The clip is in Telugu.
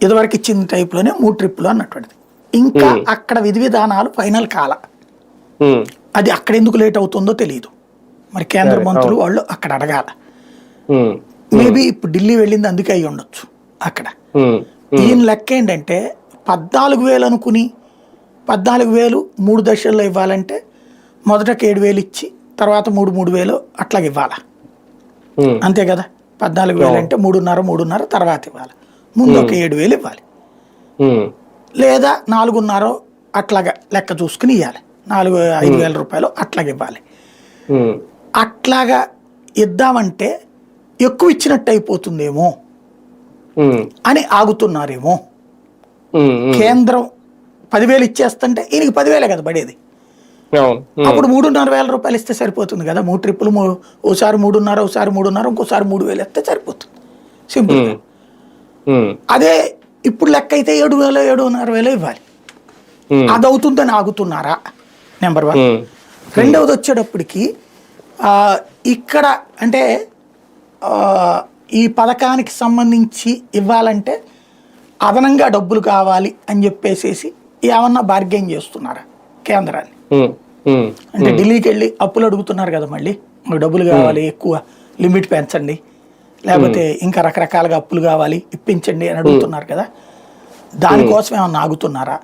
ఇదివరకు ఇచ్చిన టైప్లోనే మూడు ట్రిప్పులు అన్నటువంటిది. ఇంకా అక్కడ విధి విధానాలు ఫైనల్ కాల. అది అక్కడ ఎందుకు లేట్ అవుతుందో తెలియదు మరి కేంద్ర మంత్రులు వాళ్ళు అక్కడ అడగాల. మేబీ ఇప్పుడు ఢిల్లీ వెళ్ళింది అందుకే అయి ఉండొచ్చు అక్కడ. ఈయన లెక్క ఏంటంటే పద్నాలుగు వేలు అనుకుని పద్నాలుగు వేలు మూడు దశల్లో ఇవ్వాలంటే మొదటకి ఏడు వేలు ఇచ్చి తర్వాత మూడు మూడు వేలు అట్లాగే ఇవ్వాలా. అంతే కదా? పద్నాలుగు వేలు అంటే మూడున్నర మూడున్నర తర్వాత ఇవ్వాలి. ముందు ఒక ఏడు వేలు ఇవ్వాలి లేదా నాలుగున్నర అట్లాగా లెక్క చూసుకుని ఇవ్వాలి నాలుగు ఐదు వేల రూపాయలు అట్లాగే ఇవ్వాలి. అట్లాగా ఇద్దామంటే ఎక్కువ ఇచ్చినట్టు అయిపోతుందేమో అని ఆగుతున్నారేమో. కేంద్రం పదివేలు ఇచ్చేస్తుంటే ఈయనకి పదివేలే కదా పడేది. అప్పుడు మూడున్నర వేల రూపాయలు ఇస్తే సరిపోతుంది కదా. మూడు ట్రిప్పులు ఓసారి మూడున్నర ఒకసారి మూడున్నర ఇంకోసారి మూడు వేలు ఇస్తే సరిపోతుంది. సింపుల్ అదే ఇప్పుడు లెక్క అయితే ఏడు వేలు ఏడున్నర వేలు ఇవ్వాలి. అది అవుతుందని ఆగుతున్నారా? నెంబర్ వన్ రెండవది వచ్చేటప్పటికి ఆ, ఇక్కడ అంటే ఈ పథకానికి సంబంధించి ఇవ్వాలంటే అదనంగా డబ్బులు కావాలి అని చెప్పేసేసి ఏమన్నా బార్గెన్ చేస్తున్నారా కేంద్రాన్ని? అంటే ఢిల్లీకి వెళ్ళి అప్పులు అడుగుతున్నారు కదా మళ్ళీ. మాకు డబ్బులు కావాలి ఎక్కువ లిమిట్ పెంచండి. లేకపోతే ఇంకా రకరకాలుగా అప్పులు కావాలి ఇప్పించండి అని అడుగుతున్నారు కదా. దానికోసం ఏమన్నా ఆగుతున్నారా?